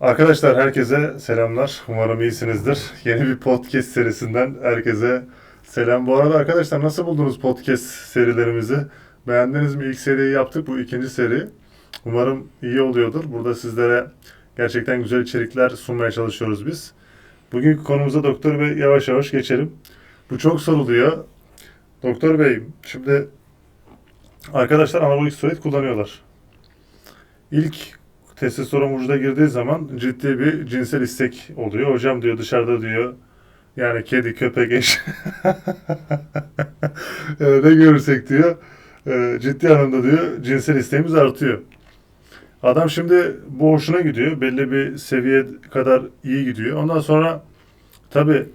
Arkadaşlar herkese selamlar. Umarım iyisinizdir. Yeni bir podcast serisinden herkese selam. Bu arada arkadaşlar nasıl buldunuz podcast serilerimizi? Beğendiniz mi? İlk seriyi yaptık. Bu ikinci seri. Umarım iyi oluyordur. Burada sizlere gerçekten güzel içerikler sunmaya çalışıyoruz biz. Bugünkü konumuza Doktor Bey yavaş yavaş geçelim. Bu çok soruluyor. Doktor Bey, şimdi arkadaşlar anabolik steroid kullanıyorlar. İlk testosteron vücuda girdiği zaman ciddi bir cinsel istek oluyor. Hocam diyor dışarıda diyor yani kedi, köpek, eş e, ne görürsek diyor e, ciddi anlamda diyor cinsel isteğimiz artıyor. Adam şimdi bu hoşuna gidiyor. Belli bir seviye kadar iyi gidiyor. Ondan sonra tabi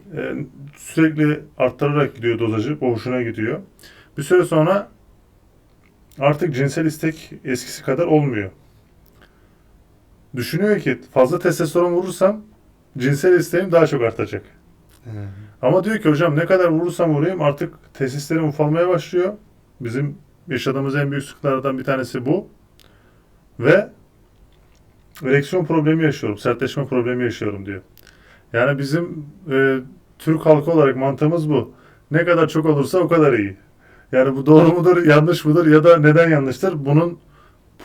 sürekli arttırarak gidiyor dozajı. Bu hoşuna gidiyor. Bir süre sonra artık cinsel istek eskisi kadar olmuyor düşünüyor ki fazla testosteron vurursam cinsel isteğim daha çok artacak. Ama diyor ki hocam ne kadar vurursam vurayım artık testislerim ufalmaya başlıyor. Bizim yaşadığımız en büyük sıkıntılardan bir tanesi bu. Ve ereksiyon problemi yaşıyorum, sertleşme problemi yaşıyorum diyor. Yani bizim e, Türk halkı olarak mantığımız bu. Ne kadar çok olursa o kadar iyi. Yani bu doğru mudur, yanlış mıdır ya da neden yanlıştır? Bunun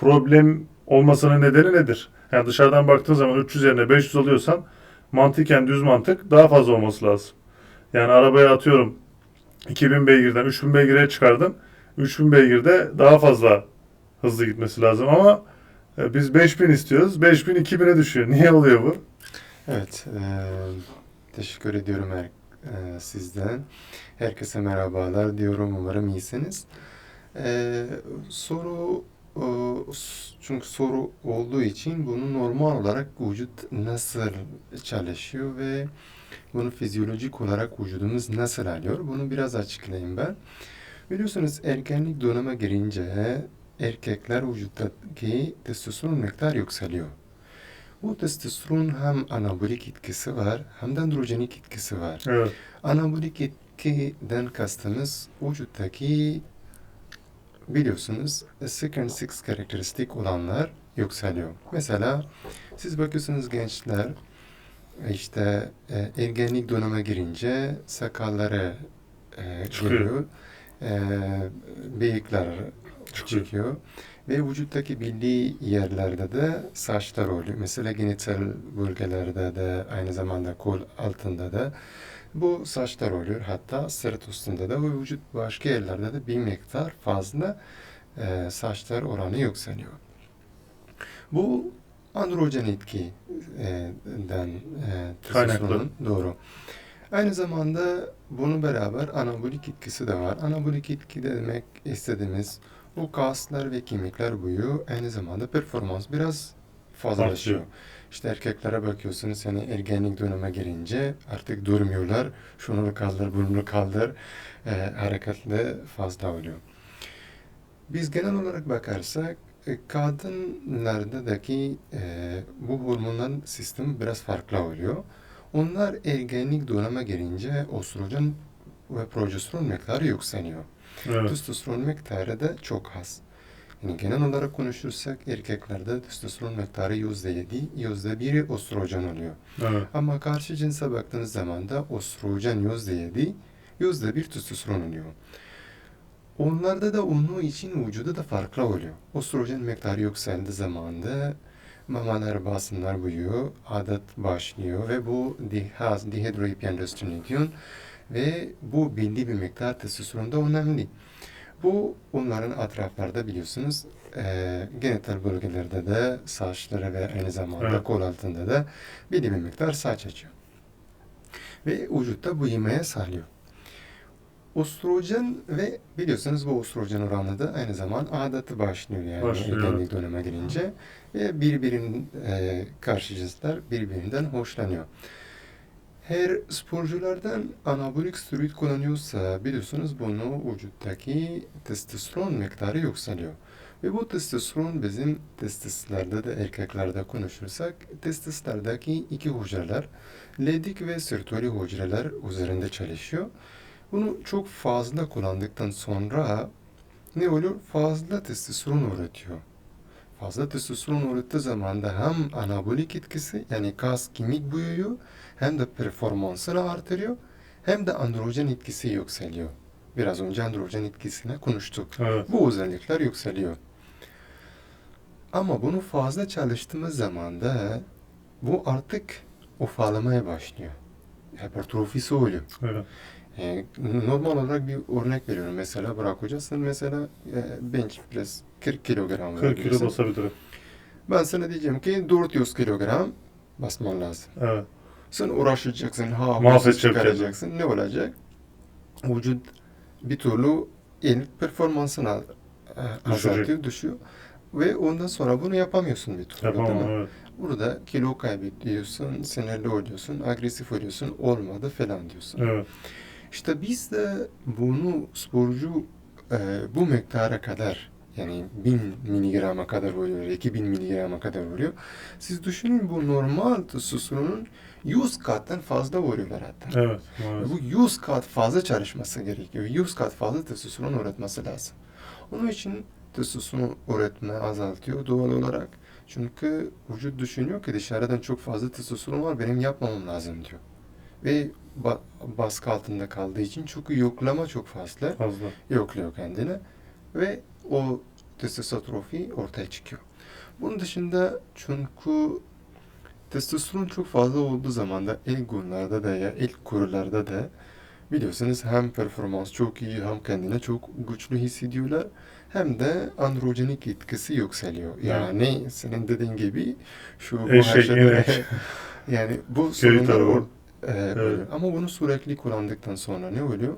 problem olmasının nedeni nedir? Yani dışarıdan baktığın zaman 300 yerine 500 alıyorsan mantıken düz mantık daha fazla olması lazım. Yani arabaya atıyorum 2000 beygirden 3000 beygire çıkardın. 3000 beygirde daha fazla hızlı gitmesi lazım ama e, biz 5000 istiyoruz. 5000 2000'e düşüyor. Niye oluyor bu? Evet, e, teşekkür ediyorum her, e, sizden. Herkese merhabalar diyorum. Umarım iyisiniz. E, soru çünkü soru olduğu için bunu normal olarak vücut nasıl çalışıyor ve bunu fizyolojik olarak vücudumuz nasıl alıyor? Bunu biraz açıklayayım ben. Biliyorsunuz ergenlik döneme girince erkekler vücuttaki testosteron miktarı yükseliyor. Bu testosteron hem anabolik etkisi var hem de androjenik etkisi var. Evet. Anabolik etkiden kastımız vücuttaki biliyorsunuz second six karakteristik olanlar yükseliyor. Mesela siz bakıyorsunuz gençler işte e, ergenlik döneme girince sakalları e, Çıkıyor. E, bıyıklar Çıkıyor. çıkıyor. Ve vücuttaki belli yerlerde de saçlar oluyor. Mesela genital bölgelerde de aynı zamanda kol altında da bu saçlar oluyor. Hatta sırt üstünde de ve vücut başka yerlerde de bir miktar fazla e, saçlar oranı yükseliyor. Bu androjen etkiden e, testosteronun doğru. Aynı zamanda bunun beraber anabolik etkisi de var. Anabolik etki demek istediğimiz o kaslar ve kemikler büyüyor. Aynı zamanda performans biraz fazlalaşıyor. Artıyor. İşte erkeklere bakıyorsunuz yani ergenlik döneme girince artık durmuyorlar. Şunu kaldır, bunu kaldır. E, hareketli fazla oluyor. Biz genel olarak bakarsak e, kadınlardaki e, bu hormonal sistem biraz farklı oluyor. Onlar ergenlik döneme girince östrojen ve progesteron miktarı yükseliyor. Evet. Testosteron miktarı da çok az. Yani genel olarak konuşursak erkeklerde testosteron miktarı yüzde yedi, yüzde biri östrojen oluyor. Evet. Ama karşı cinse baktığınız zaman da östrojen yüzde yedi, yüzde bir testosteron oluyor. Onlarda da onun için vücuda da farklı oluyor. Östrojen miktarı yükseldiği zaman da mamalar basınlar büyüyor, adet başlıyor ve bu dihaz, ve bu belli bir miktar testosteron da önemli. Bu onların etraflarda biliyorsunuz e, genital bölgelerde de saçları ve aynı zamanda Evet. kol altında da belli bir miktar saç açıyor. Ve vücutta büyümeye sağlıyor. Östrojen ve biliyorsunuz bu östrojen oranı da aynı zaman adeti başlıyor yani Başlıyor, ergenlik döneme girince ve birbirinin e, karşı cinsler birbirinden hoşlanıyor. Her sporculardan anabolik steroid kullanıyorsa biliyorsunuz bunu vücuttaki testosteron miktarı yükseliyor. Ve bu testosteron bizim testislerde de erkeklerde konuşursak testislerdeki iki hücreler ledik ve sirtoli hücreler üzerinde çalışıyor. Bunu çok fazla kullandıktan sonra ne oluyor? Fazla testosteron üretiyor. Fazla testosteron ürettiği zaman da hem anabolik etkisi yani kas kemik büyüyor hem de performansını artırıyor hem de androjen etkisi yükseliyor. Biraz önce androjen etkisine konuştuk. Evet. Bu özellikler yükseliyor. Ama bunu fazla çalıştığımız zaman da bu artık ufalamaya başlıyor. Hipertrofisi oluyor. Evet. E, normal olarak bir örnek veriyorum. Mesela sen mesela e, bench press 40 kilogram 40 kilo basabilirim. Ben sana diyeceğim ki 400 kilogram basman lazım. Evet. Sen uğraşacaksın, ha Mahvedecek çıkaracaksın. Ne olacak? Vücut bir türlü ilk performansını e, azaltıyor, düşüyor. Ve ondan sonra bunu yapamıyorsun bir türlü. Yapamam. Evet. Burada kilo kaybediyorsun, sinirli oluyorsun, agresif oluyorsun, olmadı falan diyorsun. Evet. İşte biz de bunu sporcu e, bu miktara kadar yani 1000 miligrama kadar oluyor, 2000 miligrama kadar oluyor. Siz düşünün bu normal testosteronun 100 kattan fazla vuruyorlar hatta. Evet. Ve maalesef. Bu 100 kat fazla çalışması gerekiyor. 100 kat fazla testosteron üretmesi lazım. Onun için testosteron üretme azaltıyor doğal olarak. Çünkü vücut düşünüyor ki dışarıdan çok fazla testosteron var benim yapmamam lazım diyor. Ve ba- baskı altında kaldığı için çünkü yoklama çok fazla Fazla. yokluyor kendine ve o testosterofi ortaya çıkıyor. Bunun dışında çünkü testosteron çok fazla olduğu zaman da ilk günlerde de ya ilk kurularda da biliyorsunuz hem performans çok iyi hem kendine çok güçlü hissediyorlar hem de androjenik etkisi yükseliyor. Yani senin dediğin gibi şu bu Eşek, her şeyde- yani bu sorunlar or- e, Evet. Ama bunu sürekli kullandıktan sonra ne oluyor?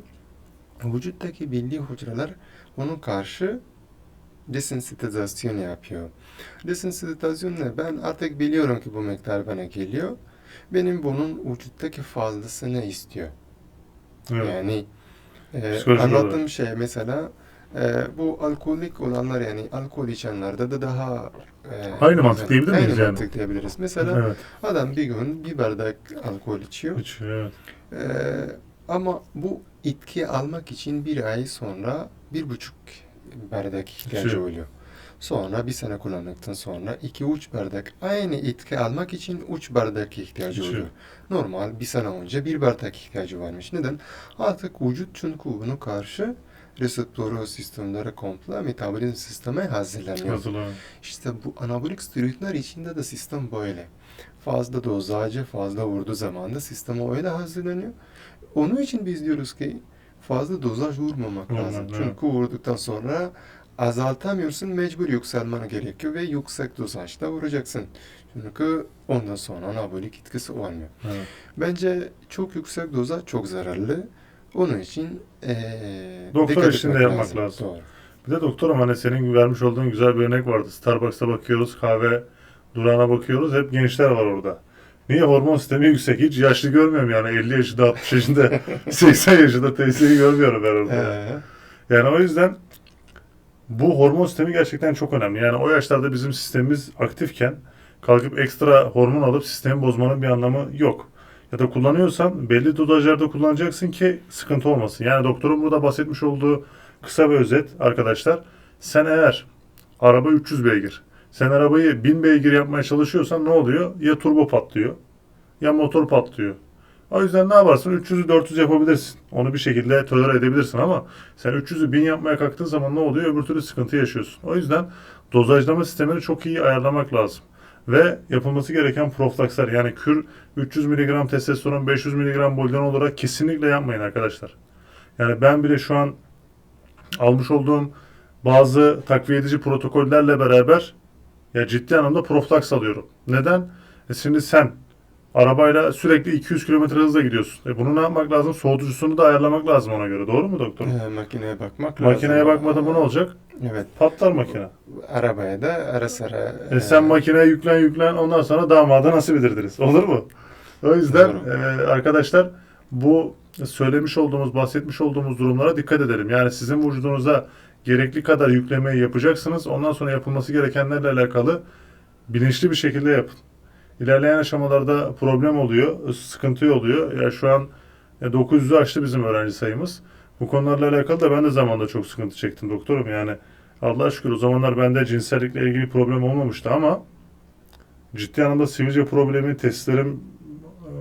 Vücuttaki belli hücreler ona karşı desensitizasyon yapıyor. Desensitizasyon ne? Ben artık biliyorum ki bu miktar bana geliyor. Benim bunun vücuttaki fazlasını istiyor. Evet. Yani e, anlattığım şey mesela e, bu alkolik olanlar yani alkol içenlerde de daha e, Aynı mantık diyebilir miyiz Aynı yani? mantık diyebiliriz. Mesela Evet. adam bir gün bir bardak alkol içiyor. Hiç, evet. Ee, ama bu itki almak için bir ay sonra bir buçuk bardak ihtiyacı Şey. oluyor. Sonra bir sene kullandıktan sonra iki üç bardak aynı itki almak için üç bardak ihtiyacı Şey. oluyor. Normal bir sene önce bir bardak ihtiyacı varmış. Neden? Artık vücut çünkü bunu karşı reseptörü sistemleri komple metabolizm sistemi hazırlanıyor. Hazırlanın. İşte bu anabolik steroidler içinde de sistem böyle. Fazla dozajı fazla vurduğu zaman da sistem öyle hazırlanıyor. Onun için biz diyoruz ki fazla dozaj vurmamak Vurmak, lazım. evet. Çünkü vurduktan sonra azaltamıyorsun mecbur yükselmen gerekiyor ve yüksek dozajda vuracaksın. Çünkü ondan sonra anabolik etkisi olmuyor. Evet. Bence çok yüksek dozaj çok zararlı. Onun için eee Doktor eşliğinde etmek yapmak lazım. Doğru. Bir de doktorum hani senin vermiş olduğun güzel bir örnek vardı. Starbucks'a bakıyoruz, kahve durağına bakıyoruz. Hep gençler var orada. Niye? Hormon sistemi yüksek. Hiç yaşlı görmüyorum yani. 50 yaşında, 60 yaşında, 80 yaşında teyzeyi görmüyorum ben orada. Ee, Yani o yüzden bu hormon sistemi gerçekten çok önemli. Yani o yaşlarda bizim sistemimiz aktifken kalkıp ekstra hormon alıp sistemi bozmanın bir anlamı yok. Ya da kullanıyorsan belli dozajlarda kullanacaksın ki sıkıntı olmasın. Yani doktorun burada bahsetmiş olduğu kısa ve özet arkadaşlar. Sen eğer araba 300 beygir, sen arabayı 1000 beygir yapmaya çalışıyorsan ne oluyor? Ya turbo patlıyor ya motor patlıyor. O yüzden ne yaparsın? 300'ü 400 yapabilirsin. Onu bir şekilde tolere edebilirsin ama sen 300'ü 1000 yapmaya kalktığın zaman ne oluyor? Öbür türlü sıkıntı yaşıyorsun. O yüzden dozajlama sistemini çok iyi ayarlamak lazım. Ve yapılması gereken profilakslar yani kür 300 mg testosteron 500 mg bolden olarak kesinlikle yapmayın arkadaşlar. Yani ben bile şu an almış olduğum bazı takviye edici protokollerle beraber ya ciddi anlamda profilaks alıyorum. Neden? E şimdi sen arabayla sürekli 200 km hızla gidiyorsun. E bunu ne yapmak lazım? Soğutucusunu da ayarlamak lazım ona göre. Doğru mu doktor? e, makineye bakmak lazım. Makineye bakmadan bu ne olacak? Evet. Patlar makine. Arabaya da ara sıra... E sen makineye yüklen yüklen ondan sonra damada nasıl bilirdiniz? Olur mu? O yüzden Doğru. e, arkadaşlar bu söylemiş olduğumuz, bahsetmiş olduğumuz durumlara dikkat edelim. Yani sizin vücudunuza gerekli kadar yüklemeyi yapacaksınız. Ondan sonra yapılması gerekenlerle alakalı bilinçli bir şekilde yapın. İlerleyen aşamalarda problem oluyor, sıkıntı oluyor. Ya şu an e, 900'ü aştı bizim öğrenci sayımız. Bu konularla alakalı da ben de zamanında çok sıkıntı çektim doktorum. Yani Allah'a şükür o zamanlar bende cinsellikle ilgili problem olmamıştı ama ciddi anlamda sivilce problemi, testlerim e,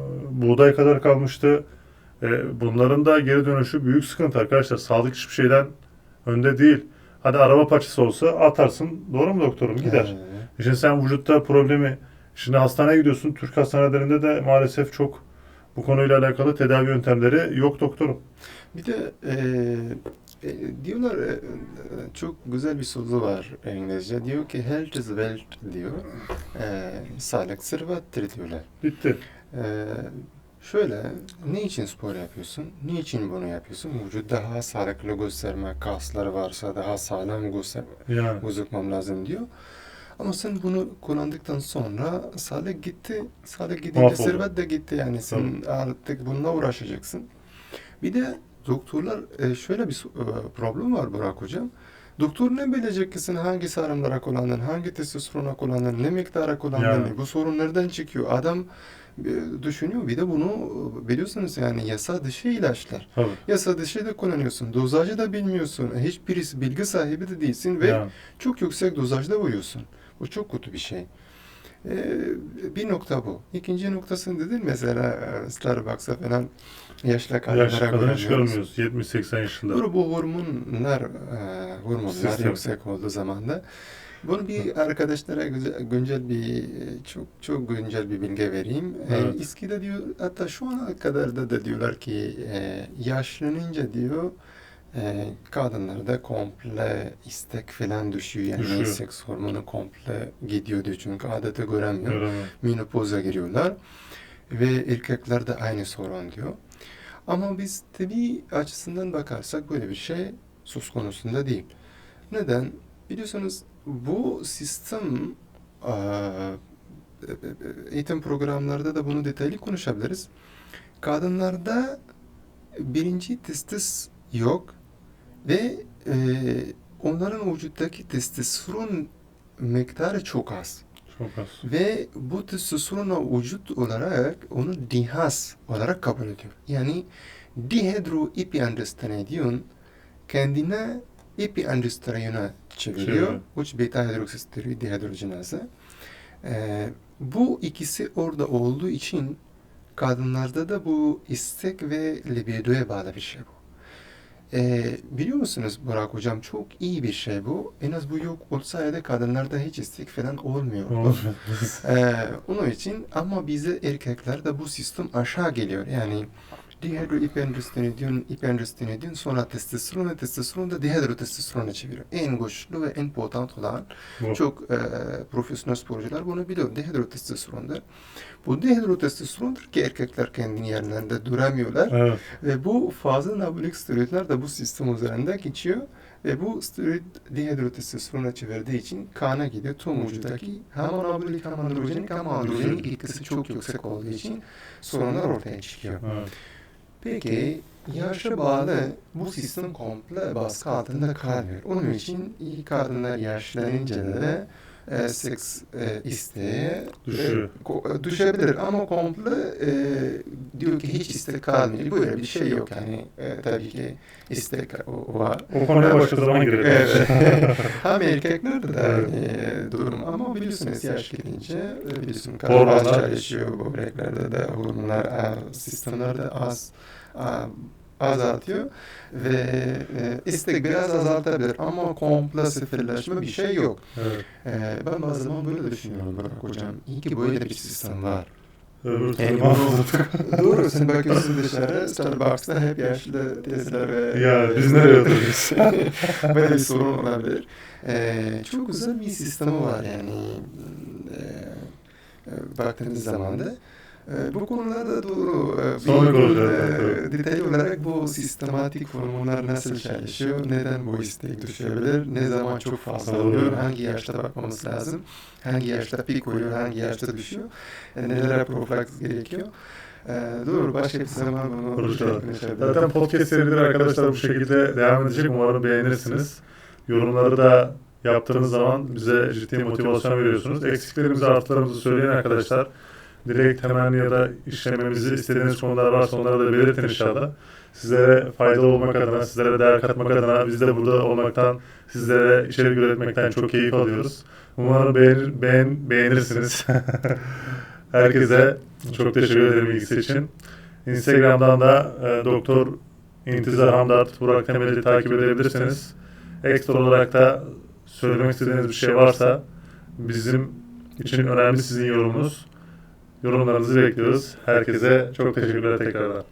buğday kadar kalmıştı. E, bunların da geri dönüşü büyük sıkıntı arkadaşlar. Sağlık hiçbir şeyden önde değil. Hadi araba parçası olsa atarsın. Doğru mu doktorum? Gider. Ee, Şimdi sen vücutta problemi, şimdi hastaneye gidiyorsun. Türk hastanelerinde de maalesef çok bu konuyla alakalı tedavi yöntemleri yok doktorum. Bir de e, e, diyorlar e, e, çok güzel bir sözü var İngilizce. Diyor ki health is wealth diyor. E, sağlık servettir diyorlar. Bitti. E, şöyle ne için spor yapıyorsun? Niçin bunu yapıyorsun? Vücut daha sağlıklı göstermek, kasları varsa daha sağlam göster Yani. gözükmem lazım diyor. Ama sen bunu kullandıktan sonra sağlık gitti. Sağlık gidince servet de gitti. Yani sen artık bununla uğraşacaksın. Bir de doktorlar e, şöyle bir e, problem var Burak Hocam. Doktor ne bilecek ki sen hangi sarımlara kullandın, hangi testosterona kullandın, ne miktara kullandın, Yani. bu sorun nereden çıkıyor? Adam e, düşünüyor. Bir de bunu biliyorsunuz yani yasa dışı ilaçlar. Tabii. Yasa dışı da kullanıyorsun. Dozajı da bilmiyorsun. Hiçbirisi bilgi sahibi de değilsin ve Yani. çok yüksek dozajda vuruyorsun. Bu çok kötü bir şey. Ee, bir nokta bu. İkinci noktasını dedin mesela e, Starbucks'a falan yaşlı kadınlara Yaşlı kullanıyoruz. çıkarmıyoruz 70-80 yaşında. Doğru bu hormonlar, e, hormonlar Sistem. yüksek olduğu zaman da bunu bir arkadaşlara güzel, güncel bir çok çok güncel bir bilgi vereyim. E, Evet. eskide diyor hatta şu ana kadar da, da diyorlar ki e, yaşlanınca diyor e, kadınlarda komple istek falan düşüyor. Yani Düşüyor. seks hormonu komple gidiyor diyor çünkü adeti göremiyor Göremem. menopoza giriyorlar ve erkekler de aynı sorun diyor. Ama biz tabi açısından bakarsak böyle bir şey söz konusunda değil. Neden? Biliyorsunuz bu sistem eğitim programlarda da bunu detaylı konuşabiliriz. Kadınlarda birinci testis yok ve eee, onların vücuttaki testosteron miktarı çok az. Çok az. Ve bu testosterona vücut olarak onu dihaz olarak kabul ediyor. Yani dihidroepiandrosterone kendine epiandrosterone çeviriyor. Çeviriyor. Uç beta hidroksisteroid dihidrojenazı. Ee, bu ikisi orada olduğu için kadınlarda da bu istek ve libidoya bağlı bir şey bu. Ee, biliyor musunuz Burak Hocam çok iyi bir şey bu. En az bu yok olsaydı kadınlarda hiç istek falan olmuyor. Olur. Ee, onun için ama bize erkeklerde bu sistem aşağı geliyor. Yani dihidroepiandrosterone, epiandrosterone sonra testosteron, testosteron da dihidrotestosterona çeviriyor. En güçlü ve en potent olan Bu. çok e, profesyonel sporcular bunu biliyor. Dihidrotestosterondur. Bu dihidrotestosterondur ki erkekler kendi yerlerinde duramıyorlar. Evet. Ve bu fazla anabolik steroidler de bu sistem üzerinde geçiyor. Ve bu steroid dihidrotestosterona çevirdiği için kana gidiyor. Tüm vücuttaki hem anabolik hem androjenik hem androjenik etkisi çok yüksek olduğu için sorunlar ortaya çıkıyor. Evet. Peki yaşa bağlı bu sistem komple baskı altında kalmıyor. Onun için iyi kadınlar yaşlanınca da e, seks e, isteği e, ko- e, düşebilir ama komple e, diyor ki hiç istek kalmıyor. Böyle bir şey yok yani e, tabii ki istek o- var. O konuya başka zaman girelim. Evet. Hem erkeklerde de aynı durum ama biliyorsunuz yaş gidince e, biliyorsun Hormonlar- kadınlar çalışıyor böbreklerde de hormonlar e, sistemlerde az e, azaltıyor ve e, istek biraz azaltabilir ama komple sıfırlaşma bir şey yok. Evet. E, ben bazen zaman böyle düşünüyorum Burak Hocam. İyi ki böyle bir sistem var. Öbür türlü mahvolduk. Doğru sen bakıyorsun dışarı Starbucks'ta hep yaşlı teyzeler ve Ya biz nereye oturuyoruz? böyle bir sorun olabilir. Ee, çok güzel bir sistemi var yani e, e, baktığınız zaman da. E, bu konularda doğru e, Sonra konuşalım, e, detaylı olarak bu sistematik hormonlar nasıl çalışıyor, neden bu istek düşebilir, ne zaman çok fazla oluyor, hangi yaşta bakmamız lazım, hangi yaşta pik oluyor, hangi yaşta düşüyor, e, nelere profilaks gerekiyor. E, doğru, başka bir zaman bunu Konuşalım. Zaten podcast serileri arkadaşlar bu şekilde devam edecek. Umarım beğenirsiniz. Yorumları da yaptığınız zaman bize ciddi motivasyon veriyorsunuz. Eksiklerimizi, artılarımızı söyleyen arkadaşlar dilek, temenni ya da işlememizi istediğiniz konular varsa onları da belirtin inşallah. Sizlere faydalı olmak adına, sizlere değer katmak adına biz de burada olmaktan, sizlere içerik üretmekten çok keyif alıyoruz. Umarım beğenir, beğen, beğenirsiniz. Herkese çok teşekkür ederim ilgisi için. Instagram'dan da e, Doktor İntizar Hamdat Burak Temel'i takip edebilirsiniz. Ekstra olarak da söylemek istediğiniz bir şey varsa bizim için önemli sizin yorumunuz. Yorumlarınızı bekliyoruz. Herkese çok teşekkürler tekrardan.